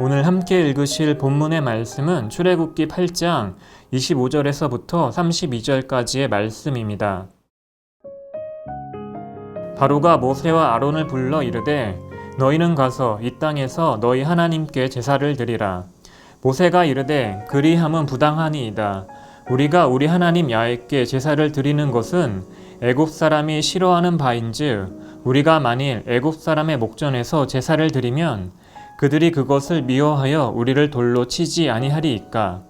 오늘 함께 읽으실 본문의 말씀은 출애굽기 8장 25절에서부터 32절까지의 말씀입니다. 바로가 모세와 아론을 불러 이르되 너희는 가서 이 땅에서 너희 하나님께 제사를 드리라. 모세가 이르되 그리함은 부당하니이다. 우리가 우리 하나님 야훼께 제사를 드리는 것은 애굽 사람이 싫어하는 바인즉 우리가 만일 애굽 사람의 목전에서 제사를 드리면 그들이 그것을 미워하여 우리를 돌로 치지 아니하리이까?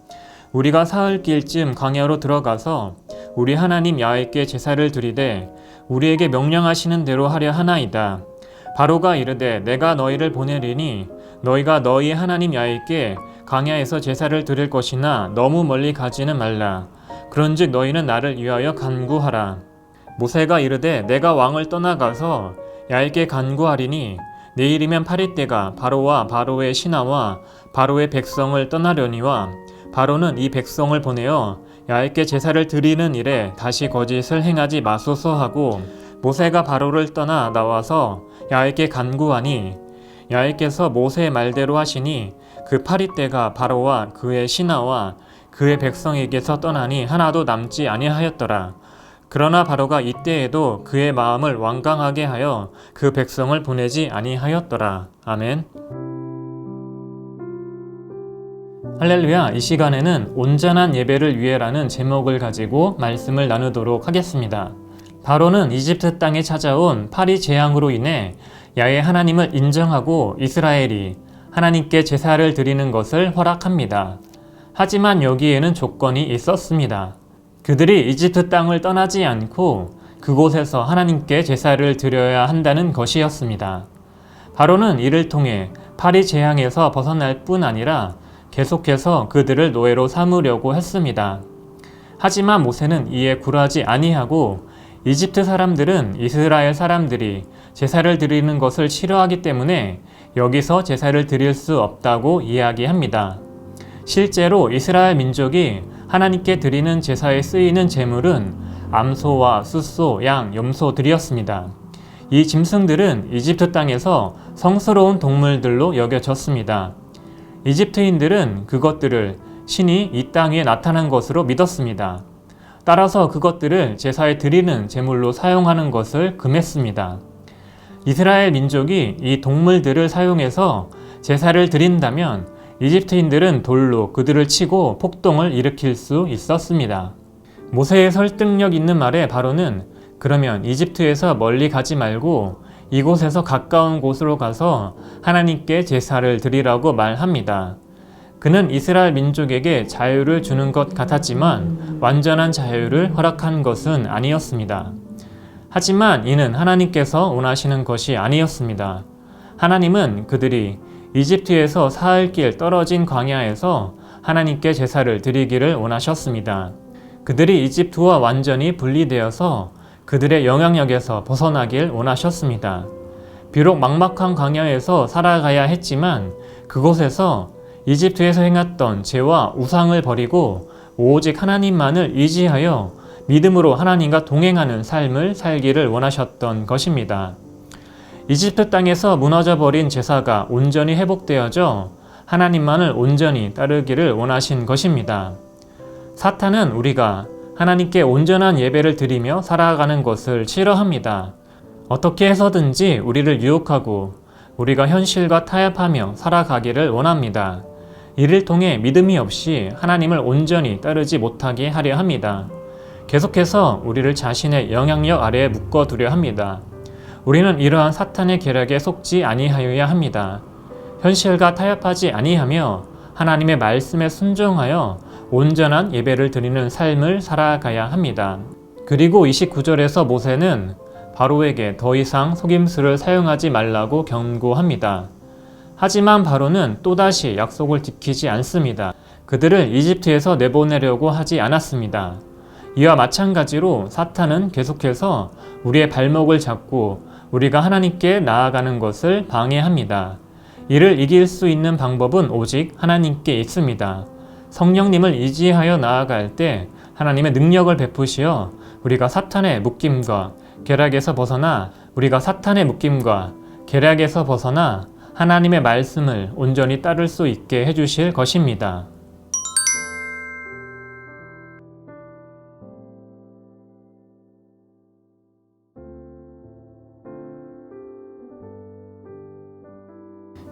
우리가 사흘길쯤 광야로 들어가서 우리 하나님 야훼께 제사를 드리되 우리에게 명령하시는 대로 하려 하나이다. 바로가 이르되 내가 너희를 보내리니 너희가 너희 하나님 야훼께 광야에서 제사를 드릴 것이나 너무 멀리 가지는 말라. 그런즉 너희는 나를 위하여 간구하라. 모세가 이르되 내가 왕을 떠나가서 야훼께 간구하리니 내일이면 8일 때가 바로와 바로의 신하와 바로의 백성을 떠나려니와 바로는 이 백성을 보내어 야훼께 제사를 드리는 일에 다시 거짓을 행하지 마소서 하고 모세가 바로를 떠나 나와서 야훼께 간구하니 야훼께서 모세의 말대로 하시니 그 8일 때가 바로와 그의 신하와 그의 백성에게서 떠나니 하나도 남지 아니하였더라. 그러나 바로가 이때에도 그의 마음을 완강하게 하여 그 백성을 보내지 아니하였더라. 아멘. 할렐루야. 이 시간에는 온전한 예배를 위해라는 제목을 가지고 말씀을 나누도록 하겠습니다. 바로는 이집트 땅에 찾아온 파리 재앙으로 인해 야훼 하나님을 인정하고 이스라엘이 하나님께 제사를 드리는 것을 허락합니다. 하지만 여기에는 조건이 있었습니다. 그들이 이집트 땅을 떠나지 않고 그곳에서 하나님께 제사를 드려야 한다는 것이었습니다. 바로는 이를 통해 파리 재앙에서 벗어날 뿐 아니라 계속해서 그들을 노예로 삼으려고 했습니다. 하지만 모세는 이에 굴하지 아니하고 이집트 사람들은 이스라엘 사람들이 제사를 드리는 것을 싫어하기 때문에 여기서 제사를 드릴 수 없다고 이야기합니다. 실제로 이스라엘 민족이 하나님께 드리는 제사에 쓰이는 제물은 암소와 숫소, 양, 염소들이었습니다. 이 짐승들은 이집트 땅에서 성스러운 동물들로 여겨졌습니다. 이집트인들은 그것들을 신이 이 땅에 나타난 것으로 믿었습니다. 따라서 그것들을 제사에 드리는 제물로 사용하는 것을 금했습니다. 이스라엘 민족이 이 동물들을 사용해서 제사를 드린다면 이집트인들은 돌로 그들을 치고 폭동을 일으킬 수 있었습니다. 모세의 설득력 있는 말에 바로는 그러면 이집트에서 멀리 가지 말고 이곳에서 가까운 곳으로 가서 하나님께 제사를 드리라고 말합니다. 그는 이스라엘 민족에게 자유를 주는 것 같았지만 완전한 자유를 허락한 것은 아니었습니다. 하지만 이는 하나님께서 원하시는 것이 아니었습니다. 하나님은 그들이 이집트에서 사흘길 떨어진 광야에서 하나님께 제사를 드리기를 원하셨습니다. 그들이 이집트와 완전히 분리되어서 그들의 영향력에서 벗어나길 원하셨습니다. 비록 막막한 광야에서 살아가야 했지만 그곳에서 이집트에서 행했던 죄와 우상을 버리고 오직 하나님만을 의지하여 믿음으로 하나님과 동행하는 삶을 살기를 원하셨던 것입니다. 이집트 땅에서 무너져 버린 제사가 온전히 회복되어져 하나님만을 온전히 따르기를 원하신 것입니다. 사탄은 우리가 하나님께 온전한 예배를 드리며 살아가는 것을 싫어합니다. 어떻게 해서든지 우리를 유혹하고 우리가 현실과 타협하며 살아가기를 원합니다. 이를 통해 믿음이 없이 하나님을 온전히 따르지 못하게 하려 합니다. 계속해서 우리를 자신의 영향력 아래에 묶어두려 합니다. 우리는 이러한 사탄의 계략에 속지 아니하여야 합니다. 현실과 타협하지 아니하며 하나님의 말씀에 순종하여 온전한 예배를 드리는 삶을 살아가야 합니다. 그리고 29절에서 모세는 바로에게 더 이상 속임수를 사용하지 말라고 경고합니다. 하지만 바로는 또다시 약속을 지키지 않습니다. 그들을 이집트에서 내보내려고 하지 않았습니다. 이와 마찬가지로 사탄은 계속해서 우리의 발목을 잡고 우리가 하나님께 나아가는 것을 방해합니다. 이를 이길 수 있는 방법은 오직 하나님께 있습니다. 성령님을 의지하여 나아갈 때 하나님의 능력을 베푸시어 우리가 사탄의 묶임과 계략에서 벗어나 우리가 사탄의 묶임과 계략에서 벗어나 하나님의 말씀을 온전히 따를 수 있게 해주실 것입니다.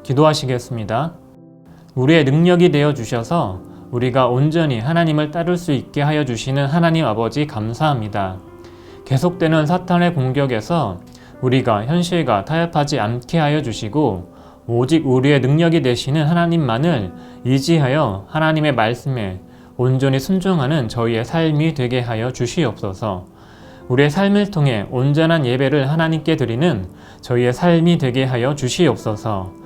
기도하시겠습니다. 우리의 능력이 되어 주셔서 우리가 온전히 하나님을 따를 수 있게 하여 주시는 하나님 아버지 감사합니다. 계속되는 사탄의 공격에서 우리가 현실과 타협하지 않게 하여 주시고 오직 우리의 능력이 되시는 하나님만을 의지하여 하나님의 말씀에 온전히 순종하는 저희의 삶이 되게 하여 주시옵소서. 우리의 삶을 통해 온전한 예배를 하나님께 드리는 저희의 삶이 되게 하여 주시옵소서.